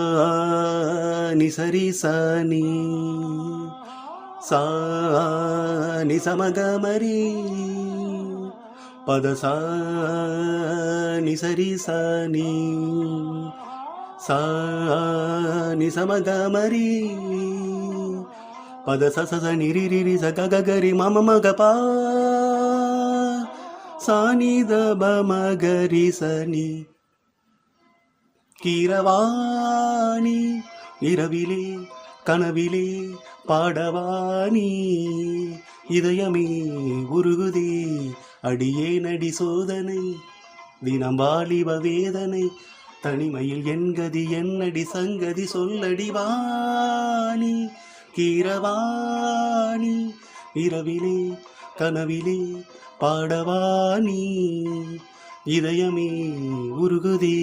సాని సరి సాని సాని సమగ మరి పద సాని సరి సాని సాని సమగ మరి பத சச நிரி ரிரி சககரி மம மக சாணி தப சனி கீரவாணி இரவிலே கனவிலே பாடவாணி. இதயமே உருகுதே அடியே நடி சோதனை. தினம் வாலிப வேதனை. தனிமையில் என்கதி என்னடி சங்கதி சொல்லடி வாணி. கீரவாணி இரவிலே கனவிலே பாடவாணி இதயமே உருகுதே.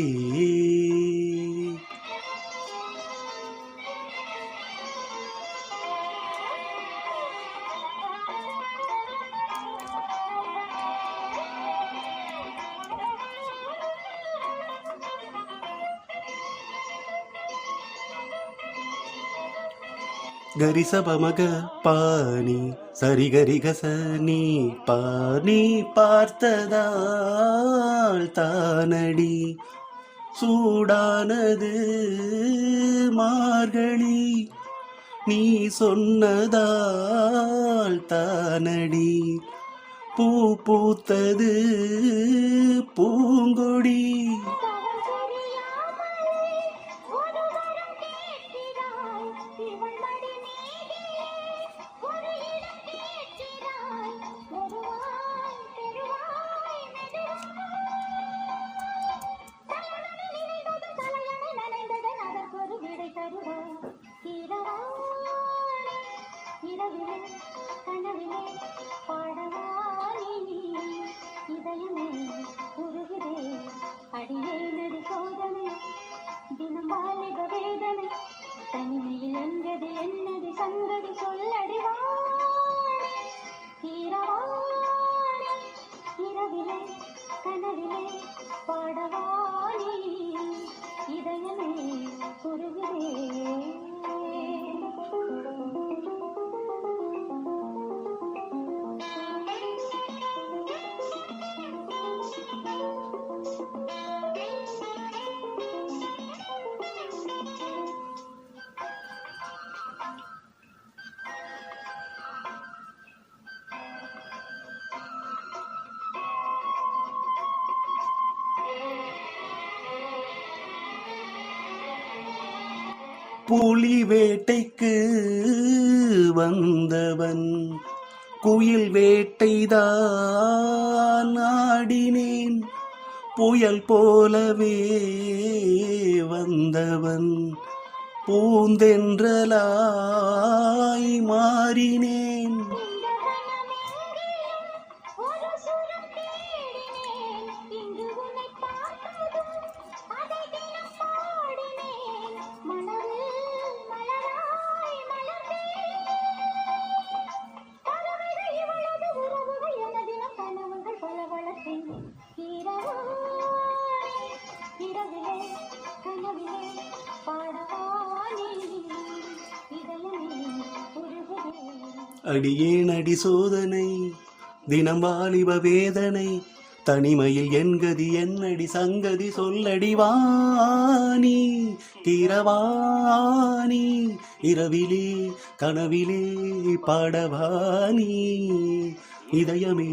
கரிசபமக பாணி சரிகரி நீ பாணி பார்த்ததால் தானடி. சூடானது மார்கழி நீ சொன்னதால் தானடி. பூ பூத்தது பூங்கொடி என்னது சொல்லடிவா புலி வேட்டைக்கு வந்தவன். குயில் வேட்டைதான் ஆடினேன். புயல் போலவே வந்தவன். பூந்தென்றலாய் மாறினேன் அடியேன் அடி சோதனை தினம் வாலிப வேதனை தனிமையில் என்கதி என்னடி சங்கதி சொல்லடி வாணி கிரவாணி இரவிலே கனவிலே பாடவாணி இதயமே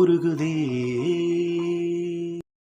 உருகுதே.